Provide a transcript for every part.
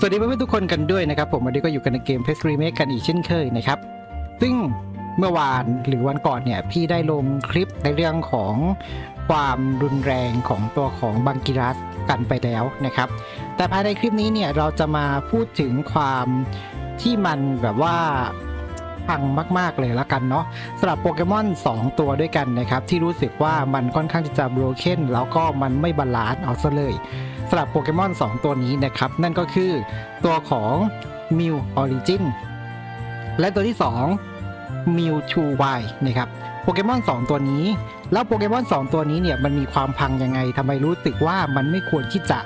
สวัสดีเพื่อนๆทุกคนกันด้วยนะครับผมวันนี้ก็อยู่กันในเกม p e s Remake กันอีกเช่นเคยนะครับ ซึ่งเมื่อวานหรือวันก่อนเนี่ยพี่ได้ลงคลิปในเรื่องของความรุนแรงของตัวของบังกิรัสกันไปแล้วนะครับ แต่ภายในคลิปนี้เนี่ยเราจะมาพูดถึงความที่มันแบบว่าพังมาก ๆ เลยละกันเนาะสำหรับโปเกมอน 2 ตัวด้วยกันนะครับ ที่รู้สึกว่ามันค่อนข้างจะ broken แล้วก็มันไม่บาลานซ์เอาซะเลย สำหรับโปเกมอน 2 ตัวนี้นะครับ นั่นก็คือตัวของ Mew Origin และตัวที่ 2 Mew 2 Y นะครับโปเกมอน 2 ตัวนี้ แล้วโปเกมอน 2 ตัวนี้เนี่ยมันมีความพังยังไงทำไมรู้สึกว่ามันไม่ควรที่จะ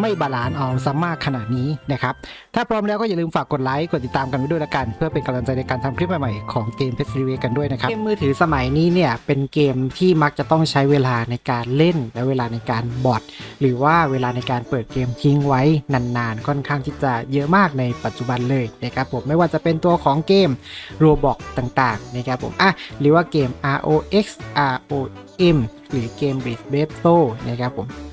ไม่บาลานซ์เอาซะมากขนาดนี้นะครับ ถ้าพร้อมแล้วก็อย่าลืมฝากกดไลค์กดติดตามกันไว้ด้วยละกัน เพื่อเป็นกำลังใจในการทำคลิปใหม่ๆของเกมเพชรรีเวกันด้วยนะครับ เกมมือถือสมัยนี้เนี่ยเป็นเกมที่มักจะต้องใช้เวลาในการเล่น และเวลาในการบอทหรือว่าเวลาในการเปิดเกมทิ้งไว้นานๆ ค่อนข้างที่จะเยอะมากในปัจจุบันเลยนะครับผมไม่ว่าจะเป็นตัวของเกม Roblox ต่างๆนะครับผมอะหรือว่าเกม ROX ROM หรือเกม b r i d b a t l e นะครับผม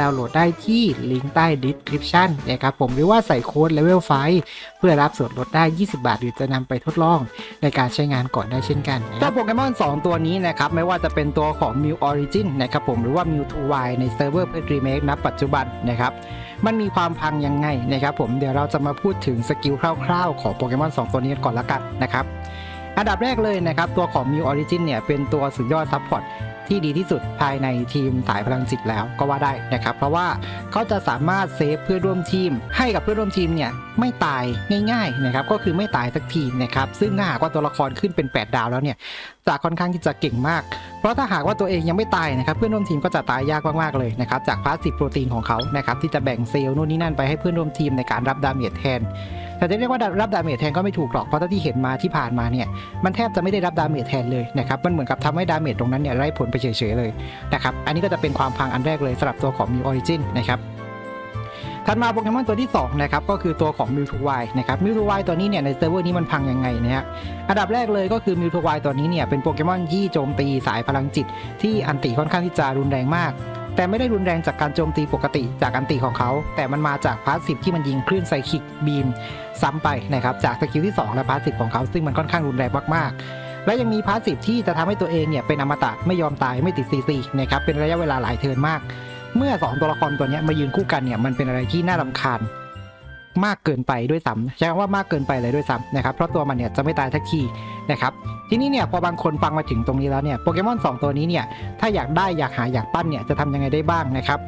ดาวน์โหลดได้ที่ลิงก์ใต้ description นะครับผมหรือว่าใส่โค้ด level 5เพื่อรับส่วนลดได้ 20 บาท หรือจะนำไปทดลองในการใช้งานก่อนได้เช่นกันตัวโปเกมอน 2 ตัวนี้นะครับ ไม่ว่าจะเป็นตัวของ Mew Origin นะครับผมหรือว่า Mew 2Y ในเซิร์ฟเวอร์เพื่อ Remake ณปัจจุบันนะครับมันมีความพังยังไงนะครับผมเดี๋ยวเราจะมาพูดถึงสกิลคร่าวๆ ของโปเกมอน 2 ตัวนี้ก่อนละกันนะครับอันดับแรกเลยนะครับ ตัวของ Mew Origin เนี่ยเป็นตัวสุดยอดซัพพอร์ต ที่ดีที่สุดภายในทีมสายพลังจิตแล้วก็ว่าได้นะครับ เพราะว่าเขาจะสามารถเซฟเพื่อนร่วมทีม ให้กับเพื่อนร่วมทีมเนี่ยไม่ตายง่ายๆนะครับก็คือไม่ตายสักทีนะครับซึ่งถ้าหากว่าตัวละครขึ้นเป็น 8 ดาวแล้วเนี่ยจะค่อนข้างที่จะเก่งมาก เพราะถ้าหากว่าตัวเองยังไม่ตายนะครับเพื่อนร่วมทีมก็จะตายยากมากๆเลยนะครับจากพาสซีฟโปรตีนของเขานะครับที่จะแบ่งเซลล์นู่นนี่นั่นไปให้เพื่อนร่วมทีมในการรับดาเมจแทน แต่จะเรียกว่ารับดาเมจแทนก็ไม่ถูกหรอกเพราะที่เห็นมาที่ผ่านมาเนี่ยมันแทบจะไม่ได้รับดาเมจแทนเลยนะครับมันเหมือนกับทำให้ดาเมจตรงนั้นเนี่ยไร้ผลไปเฉยๆเลยนะครับอันนี้ก็จะเป็นความพังอันแรกเลยสำหรับตัวของ Mew Origin นะครับถัดมาโปเกมอนตัวที่2นะครับก็คือตัวของ Mewtwo Y นะครับ Mewtwo Y ตัวนี้เนี่ยในเซิร์ฟเวอร์นี้มันพังยังไงนะฮะอันดับแรกเลยก็คือ Mewtwo Y ตัวนี้เนี่ยเป็นโปเกมอนที่โจมตีสายพลังจิต ที่อันติค่อนข้างที่จะรุนแรงมาก แต่ไม่ได้รุนแรงจากการโจมตีปกติจากอันติของเขา แต่มันมาจากพาสซีฟที่มันยิงคลื่นไซคิกบีมซ้ำไปนะครับจากสกิลที่ 2 และพาสซีฟของเขาซึ่งมันค่อนข้างรุนแรงมากๆ และยังมีพาสซีฟที่จะทำให้ตัวเองเนี่ยเป็นอมตะไม่ยอมตายไม่ติดซีซีนะครับเป็นระยะเวลาหลายเทิร์นมาก เมื่อ 2 ตัวละครตัวนี้มายืนคู่กันเนี่ยมันเป็นอะไรที่น่ารำคาญ มากเกินไปด้วยซ้ำใช้คำว่ามากเกินไปเลยด้วยซ้ำนะครับเพราะตัวมันเนี่ยจะไม่ตายทักทีนะครับทีนี้เนี่ยพอบางคนฟังมาถึงตรงนี้แล้วเนี่ยโปเกมอน2 ตัวนี้เนี่ยถ้าอยากได้อยากหาอยากปั้นเนี่ยจะทำยังไงได้บ้างนะครับ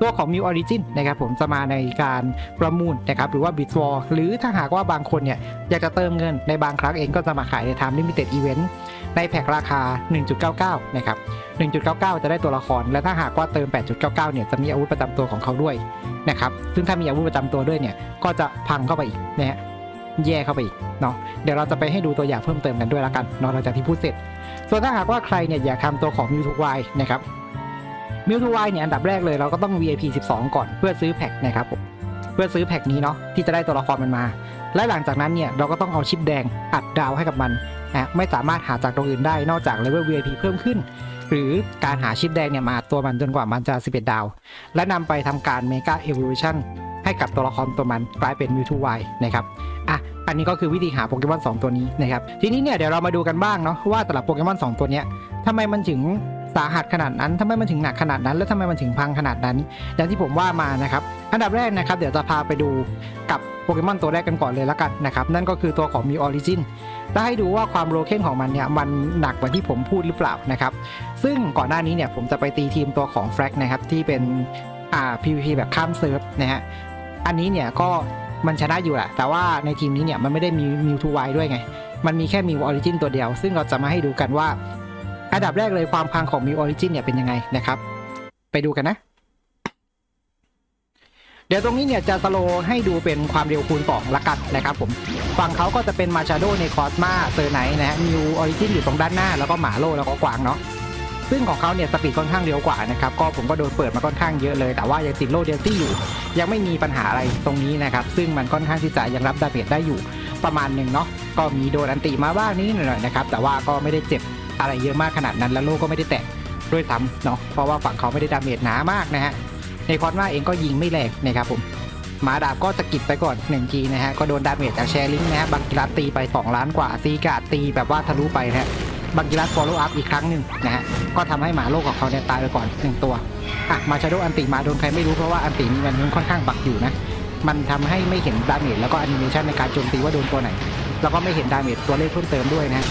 ตัวของ Mew Origin นะครับผมจะมาในการประมูลนะครับหรือว่า b i t w a r หรือถ้าหากว่าบางคนเนี่ยอยากจะเติมเงินในบางครั้งเองก็จะมาขายใน Time Limited Event ในแพ็คราคา 1.99 นะครับ 1.99 จะได้ตัวละคร และถ้าหากว่าเติม 8.99 เนี่ยจะมีอาวุธประจำตัวของเขาด้วยนะครับ ซึ่งถ้ามีอาวุธประจำตัวด้วยเนี่ยก็จะพังเข้าไปอีกนะฮะแย่เข้าไปอีกเนาะ เดี๋ยวเราจะไปให้ดูตัวอย่างเพิ่มเติมกันด้วยละกันเนาะหลังจากที่พูดเสร็จ ส่วนถ้าหากว่าใครเนี่ยอยากทำตัวของ Mewtwo Y นะครับ Mewtwo Y เนี่ยอันดับแรกเลยเราก็ต้อง VIP 12 ก่อนเพื่อซื้อแพ็คนะครับผมเพื่อซื้อแพ็คนี้เนาะที่จะได้ตัวละครมันมา และหลังจากนั้นเนี่ยเราก็ต้องเอาชิปแดงอัดดาวให้กับมันนะไม่สามารถหาจากตรงอื่นได้นอกจากเลเวล VIP เพิ่มขึ้น หรือการหาชิปแดงเนี่ยมาอัดตัวมันจนกว่ามันจะ 11 ดาว และนำไปทำการ Mega Evolution ให้กับตัวละครตัวมันกลายเป็น Mewtwo Y นะครับอะอันนี้ก็คือวิธีหาโปเกมอน2ตัวนี้นะครับทีนี้เนี่ยเดี๋ยวเรามาดูกันบ้างเนาะว่าแต่ละโปเกมอน2ตัวเนี้ยทำไมมันถึง สาหัสขนาดนั้นทำไมมันถึงหนักขนาดนั้น แล้วทำไมมันถึงพังขนาดนั้น อย่างที่ผมว่ามานะครับ อันดับแรกนะครับ เดี๋ยวจะพาไปดูกับโปเกมอนตัวแรกกันก่อนเลยละกันนะครับ นั่นก็คือตัวของมิวออริจินถ้าให้ดูว่าความโรเคนของมันเนี่ยมันหนักกว่าที่ผมพูดหรือเปล่านะครับ ซึ่งก่อนหน้านี้เนี่ยผมจะไปตีทีมตัวของแฟลกนะครับที่เป็นอ่า PVP แบบข้ามเซิร์ฟนะฮะ อันนี้เนี่ยก็มันชนะอยู่แหละ แต่ว่าในทีมนี้เนี่ยมันไม่ได้มีมิวทูไวด้วยไง มันมีแค่มิวออริจินตัวเดียว ซึ่งเราจะมาให้ดูกันว่า อันดับแรกเลยความพังของมิวออริจินเนี่ยเป็นยังไงนะครับ ไปดูกันนะ เดี๋ยวตรงนี้เนี่ยจะสโลให้ดูเป็นความเร็วคูณ2ละกันนะครับผมฝั่งเขาก็จะเป็นมาชาโดในคอสมาเซอร์ไนนะฮะมิวออริจินอยู่ตรงด้านหน้าแล้วก็หมาโลแล้วก็กวางเนาะซึ่งของเขาเนี่ยสปีดค่อนข้างเร็วกว่านะครับก็ผมก็โดนเปิดมาค่อนข้างเยอะเลย แต่ว่ายังติดโลเดลตี้อยู่ ยังไม่มีปัญหาอะไรตรงนี้นะครับซึ่งมันค่อนข้างที่จะยังรับดาเมจได้อยู่ประมาณหนึ่งเนาะก็มีโดนอันติมาบ้างนิดหน่อยนะครับแต่ว่าก็ไม่ได้เจ็บ อะไรเยอะมากขนาดนั้นแล้วโลก็ไม่ได้แตะด้วยซ้ำเนาะเพราะว่าฝั่งเขาไม่ได้ดาเมจหนามากนะฮะในคอสมาเองก็ยิงไม่แรงนะครับผมหมาดาบก็สะกิดไปก่อน1ทีนะฮะก็โดนดาเมจจากแชร์ลิงนะฮะบังกิรัตตีไป 2 ล้านกว่าซีกาตีแบบว่าทะลุไปนะฮะบังกิรัตฟอลโล่อัพอีกครั้งหนึ่งนะฮะก็ทำให้หมาโลกของเขาเนี่ยตายไปก่อน 1 ตัวอะมาชาโดอันติมาโดนใครไม่รู้เพราะว่าอันตินี้มันค่อนข้างบักอยู่นะมันทำให้ไม่เห็นดาเมจแล้วก็แอนิเมชันในการโจมตีว่าโดนตัวไหน แล้วก็ไม่เห็นดาเมจตัวเลขเพิ่มเติมด้วยนะ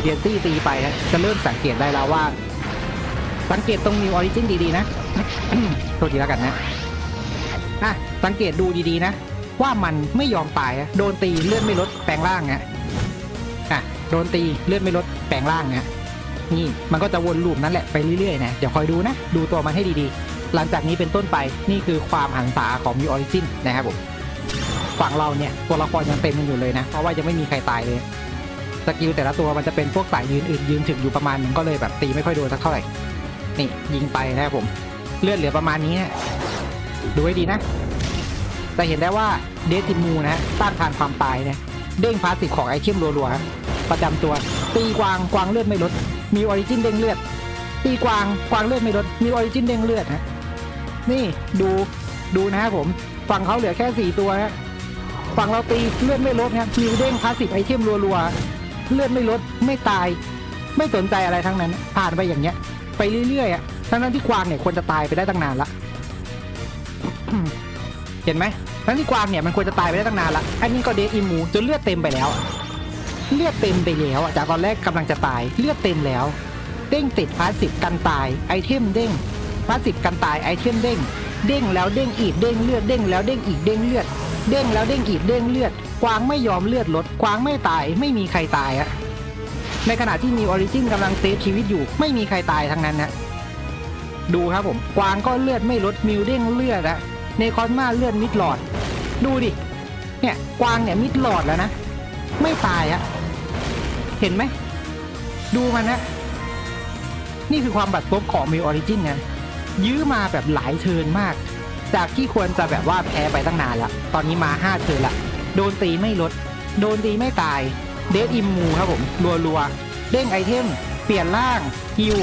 เดียนตี้ตีไปนะจะเริ่มสังเกตได้แล้วว่า สังเกตตรงนิวออริจินดีๆนะโทษทีแล้วกันนะอะสังเกตดูดีๆนะ ว่ามันไม่ยอมตายอะโดนตีเลื่อดไม่ลดแปลงร่างนะอะโดนตีเลือดไม่ลดแปลงร่างนะนี่มันก็จะวนลูปนั้นแหละไปเรื่อยๆนะเดี๋ยวคอยดูนะ ดูตัวมันให้ดีๆ หลังจากนี้เป็นต้นไปนี่คือความหันษาของมิวออริจินนะครับผม ฝั่งเราเนี่ยตัวละครยังเต็มกันอยู่เลยนะ เพราะว่ายังไม่มีใครตายเลยสกิลแต่ละตัวมันจะเป็นพวกสายยืนอื่นยืนถึงอยู่ประมาณหนึงก็เลยแบบตีไม่ค่อยโดนสักเท่าไหร่นี่ยิงไปนะครับผมเลือดเหลือประมาณนี้นะดูให้ดีนะแต่เห็นได้ว่าเดติมูนะฮะต้านทานความตายนะเด้งพาสติกของไอเทมรัวๆประจำตัว ตีกวางกวางเลือดไม่ลด มีออริจินเด้งเลือด ตีกวางกวางเลือดไม่ลด มีออริจินเด้งเลือดฮะนี่ดูดูนะฮะผมฝั่งเขาเหลือแค่สี่ตัวฮะ ฝั่งเราตีเลือดไม่ลดครับมิวเด้งพาสติกไอเทมรัวๆ เลือดไม่ลดไม่ตาย ไม่สนใจอะไรทั้งนั้น ผ่านไปอย่างเงี้ย ไปเรื่อยๆอะทั้งนั้นที่กวางเนี่ยควรจะตายไปได้ตั้งนานละเห็นไหมทั้งที่กวางเนี่ยมันควรจะตายไปได้ตั้งนานละอันนี้ก็เดทอิมูจนเลือดเต็มไปแล้ว เลือดเต็มไปแล้วจากตอนแรกกำลังจะตายเลือดเต็มแล้ว เด้งติดพาสสิฟกันตายไอเทมเด้งพาสสิฟกันตายไอเทมเด้งเด้งแล้วเด้งอีกเด้งเลือดเด้งแล้วเด้งอีกเด้งเลือด เด้งแล้วเด้งอีกเด้งเลือดกวางไม่ยอมเลือดลดกวางไม่ตายไม่มีใครตายอะในขณะที่มีออริจินกำลังเซฟชีวิตอยู่ ไม่มีใครตายทั้งนั้นนะดูครับผมกวางก็เลือดไม่ลดมิวเด้งเลือดอะในคอสมาเลือดมิดหลอด ดูดิเนี่ยกวางเนี่ยมิดหลอดแล้วนะไม่ตายอะเห็นไหมดูมันนะนี่คือความบัดซบของมิวออริจินไงยื้อมาแบบหลายเทินมาก จากที่ควรจะแบบว่าแพ้ไปตั้งนานละตอนนี้มาห้าเทิร์นละ โดนตีไม่ลด โดนตีไม่ตาย เดดอิมมูครับผมรัวๆ เด้งไอเทม เปลี่ยนร่างฮิว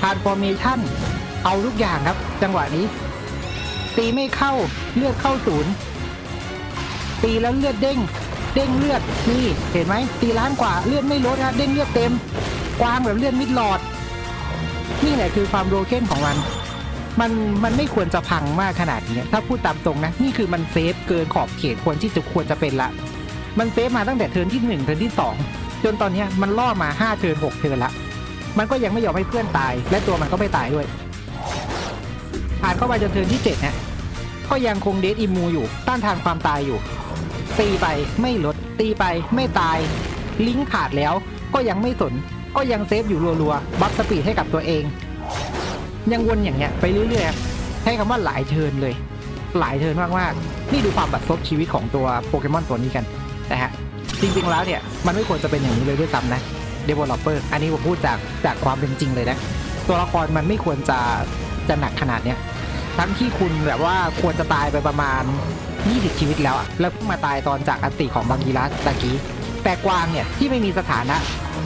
ทานฟอร์เมชั่น เอาทุกอย่างครับ จังหวะนี้ ตีไม่เข้าเลือดเข้าศูนย์ตีแล้วเลือดเด้ง เด้งเลือดนี่เห็นไหมตีล้านกว่าเลือดไม่ลดครับเด้งเลือดเต็ม กวางแบบเลือดมิดหลอด นี่แหละคือความโรเคนของมัน มันมันไม่ควรจะพังมากขนาดนี้ถ้าพูดตามตรงนะ นี่คือมันเซฟเกินขอบเขตควรที่จะควรจะเป็นละ มันเซฟมาตั้งแต่เทิร์นที่หนึ่งเทิร์นที่สองจนตอนนี้มันล่อมาห้าเทิร์นหกเทิร์นละมันก็ยังไม่ยอมให้เพื่อนตาย และตัวมันก็ไม่ตายด้วยผ่านเข้าไปจนเทิร์นที่เจ็ดนี่ยก็ยังคงเดทอิมูอยู่ต้านทานความตายอยู่ ตีไปไม่ลด ตีไปไม่ตาย ลิงก์ขาดแล้วก็ยังไม่สนก็ยังเซฟอยู่รัวๆ บัฟสปีดให้กับตัวเอง ยังวนอย่างเงี้ยไปเรื่อยๆให้คำว่าหลายเทินเลย หลายเทินมากๆนี่ดูความบัดซบชีวิตของตัวโปเกมอนตัวนี้กันนะฮะจริงๆแล้วเนี่ยมันไม่ควรจะเป็นอย่างนี้เลยด้วยซ้ำนะ developer อันนี้ผมพูดจากจากความเป็นจริงเลยนะตัวละครมันไม่ควรจะจะหนักขนาดเนี้ยทั้งที่คุณแบบว่าควรจะตายไปประมาณ 20 ชีวิตแล้วอะแล้วเพิ่งมาตายตอนจากอันติของบางกีรัสตะกี้แต่กวางเนี่ยที่ไม่มีสถานะ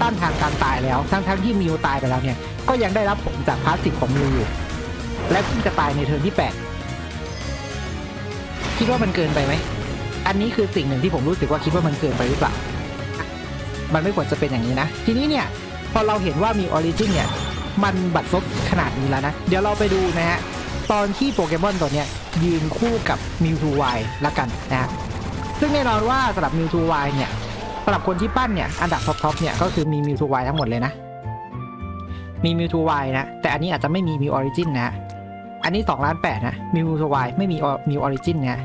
ต้านทานการตายแล้วทั้งทั้งที่มิวตายไปแล้วเนี่ย ก็ยังได้รับผลจากพาสติกของมิวอยู่ และเพิ่งจะตายในเทิร์นที่ 8 คิดว่ามันเกินไปไหม อันนี้คือสิ่งหนึ่งที่ผมรู้สึกว่าคิดว่ามันเกินไปหรือเปล่า มันไม่ควรจะเป็นอย่างนี้นะ ทีนี้เนี่ยพอเราเห็นว่ามีออริจินเนี่ย มันบัดซบขนาดนี้แล้วนะ เดี๋ยวเราไปดูนะฮะ ตอนที่โปเกมอนตัวเนี้ยยืนคู่กับมิวทูไวละกันนะฮะ ซึ่งแน่นอนว่าสำหรับมิวทูไวเนี่ยสำหรับคนที่ปั้นเนี่ย อันดับท็อปๆเนี่ย ก็คือมีมิวทูไวทั้งหมดเลยนะ มีมิวทูไวนะ แต่อันนี้อาจจะไม่มีมิวออริจินนะ อันนี้2ล้าน8นะมิวทูไวไม่มีมิวออริจินนะ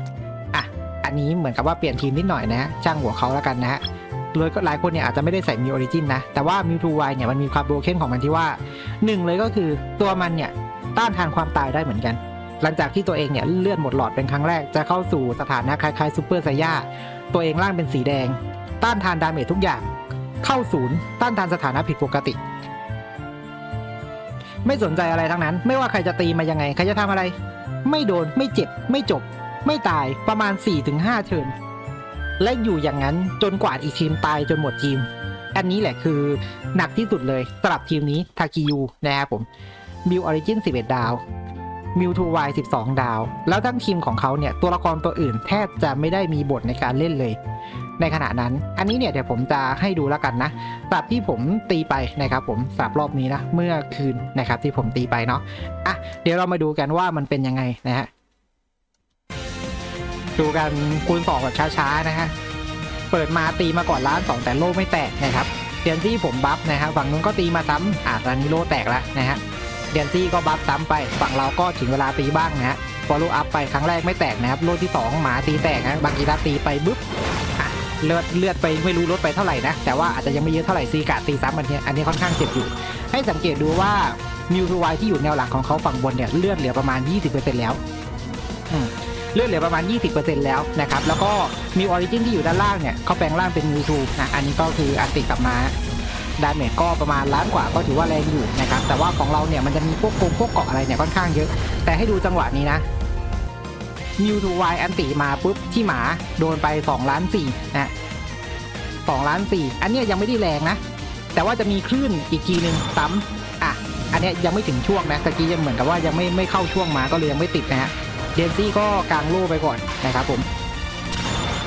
อะอันนี้เหมือนกับว่าเปลี่ยนทีมนิดหน่อยนะจ้างหัวเขาแล้วกันนะฮะเลยก็หลายคนเนี่ยอาจจะไม่ได้ใส่มิวออริจินนะ แต่ว่ามิวทูไวเนี่ยมันมีความโบรเคนของมันที่ว่าหนึ่งเลยก็คือตัวมันเนี่ยต้านทานความตายได้เหมือนกัน หลังจากที่ตัวเองเนี่ยเลื่อนหมดหลอดเป็นครั้งแรกจะเข้าสู่สถานะคล้ายๆซูเปอร์ไซย่าตัวเองร่างเป็นสีแดง ต้านทานดาเมจทุกอย่าง เข้าศูนย์ต้านทานสถานะผิดปกติ ไม่สนใจอะไรทั้งนั้น ไม่ว่าใครจะตีมายังไง ใครจะทำอะไร ไม่โดนไม่เจ็บ ไม่จบ ไม่ตายประมาณ 4-5 เทิร์นและอยู่อย่างนั้นจนกว่าอีกทีมตายจนหมดทีม อันนี้แหละคือหนักที่สุดเลยสำหรับทีมนี้ทากิยูนะครับผมมิวออริจิน11 ดาวมิวทูวาย12 ดาว แล้วทั้งทีมของเขาเนี่ย ตัวละครตัวอื่นแทบจะไม่ได้มีบทในการเล่นเลย ในขณะนั้น อันนี้เนี่ยเดี๋ยวผมจะให้ดูแล้วกันนะสับที่ผมตีไปนะครับผมสับรอบนี้นะเมื่อคืนนะครับที่ผมตีไปเนาะอะเดี๋ยวเรามาดูกันว่ามันเป็นยังไงนะฮะดูกันคูณสองแบบช้าๆนะฮะเปิดมาตีมาก่อนล้านสองแต่โล่ไม่แตกนะครับเดียนซี่ผมบัฟนะฮะฝั่งนู้นก็ตีมาซ้ำอะตอนนี้โล่แตกแล้วนะฮะเดียนซี่ก็บัฟซ้ำไป ฝั่งเราก็ถึงเวลาตีบ้างนะฮะฟอลโล่อัพไปครั้งแรกไม่แตกนะครับโล่ที่สองหมาตีแตกนะบางกีฬาตีไปบึ๊บ เลือดเลือดไปไม่รู้ลดไปเท่าไหร่นะ แต่ว่าอาจจะยังไม่เยอะเท่าไหร่ซีกาตีซ้ำอันเนี้ยอันนี้ค่อนข้างเจ็บอยู่ ให้สังเกตดูว่ามิวทูไวที่อยู่แนวหลังของเขาฝั่งบนเนี่ยเลือดเหลือประมาณ 20%แล้วอืมเลือดเหลือประมาณ 20%แล้วนะครับแล้วก็มิวออริจินที่อยู่ด้านล่างเนี่ยเขาแปลงร่างเป็นมิวทูนะอันนี้ก็คืออันติดกลับมาดาเมจก็ประมาณล้านกว่าก็ถือว่าแรงอยู่นะครับแต่ว่าของเราเนี่ยมันจะมีพวกโกงพวกเกาะอะไรเนี่ยค่อนข้างเยอะ แต่ให้ดูจังหวะนี้นะ มิวทูไวอันติมาปุ๊บที่หมาโดนไป2ล้าน4นะสองล้านสี่อันเนี้ยยังไม่ได้แรงนะ แต่ว่าจะมีคลื่นอีกทีหนึ่งซ้ำอะอันเนี้ยยังไม่ถึงช่วงนะตะกี้ยังเหมือนกับว่ายังไม่ไม่เข้าช่วงมาก็เลยยังไม่ติดนะฮะเดนซี่ก็กางโล่ไปก่อนนะครับผม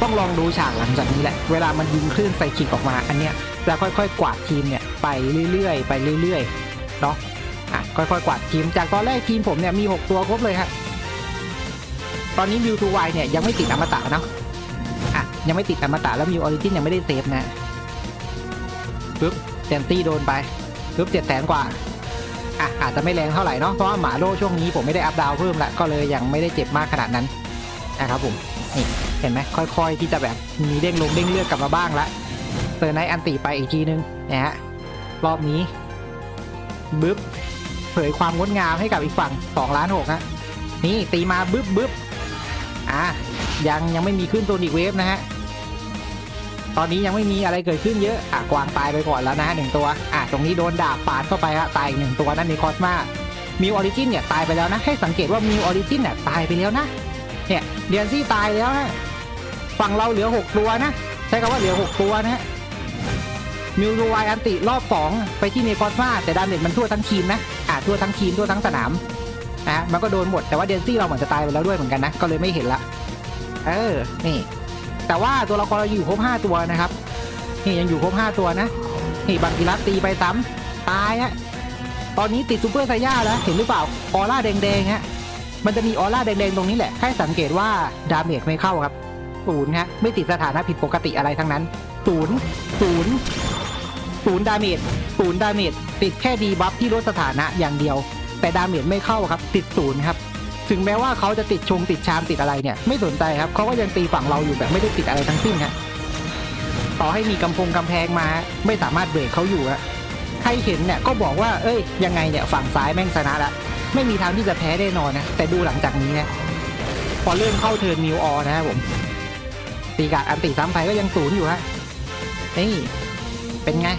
ต้องลองดูฉากหลังจากนี้แหละ เวลามันยิงคลื่นใส่ขีดออกมา อันเนี้ยจะค่อยๆ กวาดทีมเนี่ยไปเรื่อยๆ ไปเรื่อยๆเนาะอะค่อยๆ กวาดทีม จากตอนแรกทีมผมเนี่ยมี 6 ตัวครบเลยครับ ตอนนี้วิวทูไวเนี่ยยังไม่ติดอมตะเนาะอะยังไม่ติดอมตะแล้วมิวออริจินยังไม่ได้เซฟนะปึ๊บเซนตี้โดนไปปึ๊บเจ็ดแสนกว่าอะอาจจะไม่แรงเท่าไหร่เนาะเพราะว่าหมาโลช่วงนี้ผมไม่ได้อัพดาวเพิ่มละก็เลยยังไม่ได้เจ็บมากขนาดนั้นนะครับผมนี่เห็นไหมค่อย ๆ ที่จะแบบมีเด้งลงเด้งเลือดกลับมาบ้างละเตอร์ไนท์อันติไปอีกทีนึงนะฮะรอบนี้บึ๊บเผยความงดงามให้กับอีกฝั่ง2ล้านหกฮะนี่ตีมาบึ๊บบึ๊บ อะยังยังไม่มีขึ้นโซนิกเวฟนะฮะ ตอนนี้ยังไม่มีอะไรเกิดขึ้นเยอะ อะกวางตายไปก่อนแล้วนะฮะหนึ่งตัว อะตรงนี้โดนดาบปาดเข้าไปฮะตายอีกหนึ่งตัวนั่นมีคอสมามิวออริจินเนี่ยตายไปแล้วนะ ให้สังเกตว่ามิวออริจินเนี่ยตายไปแล้วนะ เนี่ยเดียนซี่ตายแล้วฮะฝั่งเราเหลือหกตัวนะ ใช้คำว่าเหลือหกตัวนะฮะมิวรูไวอันติรอบสองไปที่เนคอสมาแต่ดาเมจมันทั่วทั้งทีมนะ อะทั่วทั้งทีมทั่วทั้งสนาม นะมันก็โดนหมดแต่ว่าเดนซี่เราเหมือนจะตายไปแล้วด้วยเหมือนกันนะ ก็เลยไม่เห็นละ เออ นี่ แต่ว่าตัวละครเราอยู่ครบห้าตัวนะครับ นี่ยังอยู่ครบห้าตัวนะ นี่บังกิรัตตีไปซ้ำตายฮะ ตอนนี้ติดซูเปอร์ไซย่าแล้ว เห็นหรือเปล่า ออร่าแดงๆฮะ มันจะมีออร่าแดงๆตรงนี้แหละ ให้สังเกตว่าดาเมจไม่เข้าครับ ศูนย์ฮะ ไม่ติดสถานะผิดปกติอะไรทั้งนั้น ศูนย์ ศูนย์ ศูนย์ดาเมจ ศูนย์ดาเมจ ติดแค่ดีบัฟที่ลดสถานะอย่างเดียว แต่ดาเมจไม่เข้าครับ ติดศูนย์ครับ ถึงแม้ว่าเขาจะติดชงติดชามติดอะไรเนี่ย ไม่สนใจครับเขาก็ยังตีฝั่งเราอยู่แบบไม่ได้ติดอะไรทั้งสิ้นฮะต่อให้มีกำพงกำแพงมา ไม่สามารถเบรกเขาอยู่อะใครเห็นเนี่ยก็บอกว่า เอ้ย ยังไงเนี่ยฝั่งซ้ายแม่งชนะละไม่มีทางที่จะแพ้แน่นอนนะ แต่ดูหลังจากนี้เนี่ยพอเริ่มเข้าเทิร์นมิวออนะครับผมตีกาดอันติซ้ำไปก็ยังศูนย์อยู่ฮะนี่เป็นไง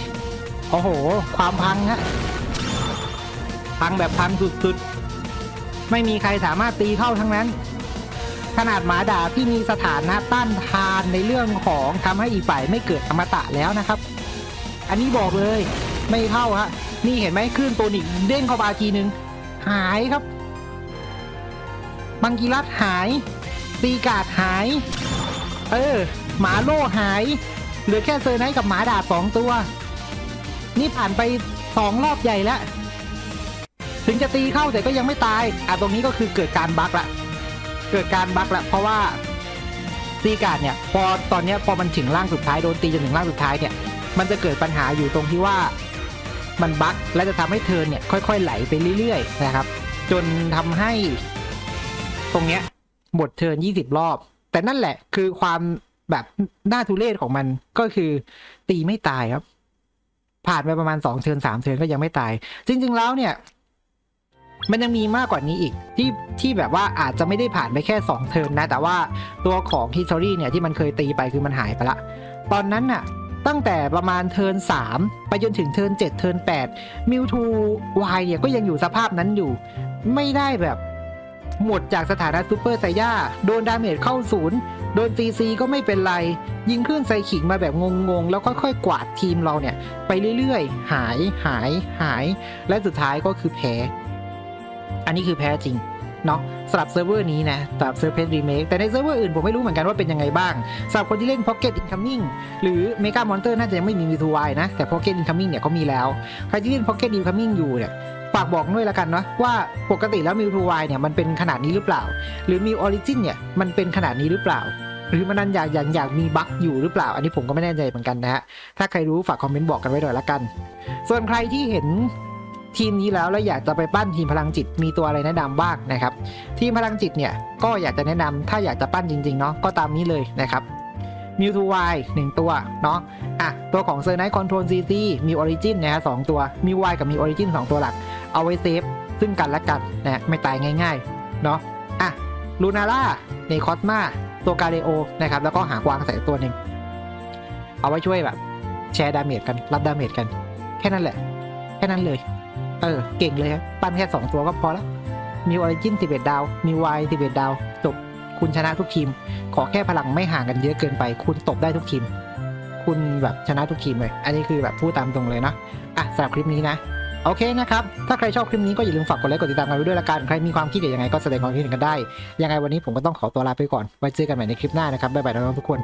โอ้โห ความพังฮะ พังแบบพังสุดๆ ไม่มีใครสามารถตีเข้าทั้งนั้น ขนาดหมาด่าที่มีสถานะต้านทานในเรื่องของทำให้อีกฝ่ายไม่เกิดอมตะแล้วนะครับ อันนี้บอกเลยไม่เข้าฮะนี่เห็นไหมคลื่นตัวนิกเด้งเข้ามาทีนึง หายครับบังกีรัตหาย ตีกาดหาย เออ หมาโล่หาย เหลือแค่เซอร์ไนท์กับหมาด่าสองตัว นี่ผ่านไปสองรอบใหญ่แล้ว ถึงจะตีเข้าแต่ก็ยังไม่ตาย อะตรงนี้ก็คือเกิดการบั๊กละ เกิดการบั๊กละ เพราะว่าซีการ์ดเนี่ย พอตอนนี้พอมันถึงร่างสุดท้ายโดนตีจนถึงร่างสุดท้ายเนี่ย มันจะเกิดปัญหาอยู่ตรงที่ว่ามันบั๊กและจะทำให้เทิร์นเนี่ยค่อย ๆ ไหลไปเรื่อยๆนะครับ จนทำให้ ตรงเนี้ยหมดเทิร์น20รอบ แต่นั่นแหละคือความแบบหน่าทุเรศของมันก็คือ ตีไม่ตายครับ ผ่านไปประมาณ2เทิร์น3เทิร์นก็ยังไม่ตาย จริง ๆ แล้วเนี่ย มันยังมีมากกว่านี้อีกที่ที่แบบว่าอาจจะไม่ได้ผ่านไปแค่ 2 เทิร์นนะ แต่ว่าตัวของ history เนี่ยที่มันเคยตีไปคือมันหายไปละ ตอนนั้นน่ะตั้งแต่ประมาณเทิน3 ไปจนถึงเทิน7 เทิร์น8มิวทูวายเนี่ยก็ยังอยู่สภาพนั้นอยู่ ไม่ได้แบบหมดจากสถานะซูเปอร์ไซย่าโดนดาเมจเข้าศูนย์ โดนซีซีก็ไม่เป็นไร ยิงเครื่องไซขิงมาแบบงงๆ แล้วค่อยๆ กวาดทีมเราเนี่ย ไปเรื่อยๆ หายหายหาย และสุดท้ายก็คือแพ้ อันนี้คือแพ้จริงเนาะสำหรับเซิร์ฟเวอร์นี้นะสำหรับเซิร์ฟเพจรีเมคแต่ในเซิร์ฟเวอร์อื่นผมไม่รู้เหมือนกันว่าเป็นยังไงบ้างสำหรับคนที่เล่น Pocket Incoming หรือ Mega Monster น่าจะยังไม่มีมีทูวนะแต่ Pocket Incoming เนี่ยเขามีแล้วใครที่เล่น Pocket Incoming อยู่เนี่ยฝากบอกด้วยละกันเนาะว่าปกติแล้วมิวทูวเนี่ยมันเป็นขนาดนี้หรือเปล่า หรือมิวออริจินเนี่ยมันเป็นขนาดนี้หรือเปล่า หรือมันนันอยากอยากอยากมีบั๊กอยู่หรือเปล่า อันนี้ผมก็ไม่แน่ใจเหมือนกันนะฮะถ้าใครรู้ฝากคอมเมนต์บอกกันไว้หน่อยละกัน ส่วนใครที่เห็น ทีมนี้แล้วแล้วอยากจะไปปั้นทีมพลังจิตมีตัวอะไรแนะนำบ้างนะครับ ทีมพลังจิตเนี่ยก็อยากจะแนะนำถ้าอยากจะปั้นจริงๆเนาะก็ตามนี้เลยนะครับมิวทูวายหนึ่งตัวเนาะอะตัวของเซอร์ไนท์คอนโทรลซีซีมีออริจินนะฮะสองตัวมีวายกับมีออริจินสองตัวหลัก เอาไว้เซฟซึ่งกันและกันนะไม่ตายง่ายๆเนาะอะลูนาร่าเนคอสมาตัวกาเรโอนะครับแล้วก็หากวางใส่ตัวหนึ่งเอาไว้ช่วยแบบแชร์ดาเมจกันรับดาเมจกัน แค่นั้นแหละ แค่นั้นเลย เออ เก่งเลยครับปั้นแค่ 2 ตัวก็พอล้วมีออริจิน11 ดาว มีวาย11 ดาว จบ คุณชนะทุกทีม ขอแค่พลังไม่ห่างกันเยอะเกินไป คุณตบได้ทุกทีม คุณแบบชนะทุกทีมเลย อันนี้คือแบบพูดตามตรงเลยนะ อะสำหรับคลิปนี้นะ โอเคนะครับ ถ้าใครชอบคลิปนี้ก็อย่าลืมฝากกดไลค์ กดติดตามกันไว้ด้วยละกัน ใครมีความคิดเห็นยังไงก็แสดงความคิดเห็นกันได้ ยังไงวันนี้ผมก็ต้องขอตัวลาไปก่อน ไว้เจอกันใหม่ในคลิปหน้านะครับ บ๊ายบายน้องๆทุกคน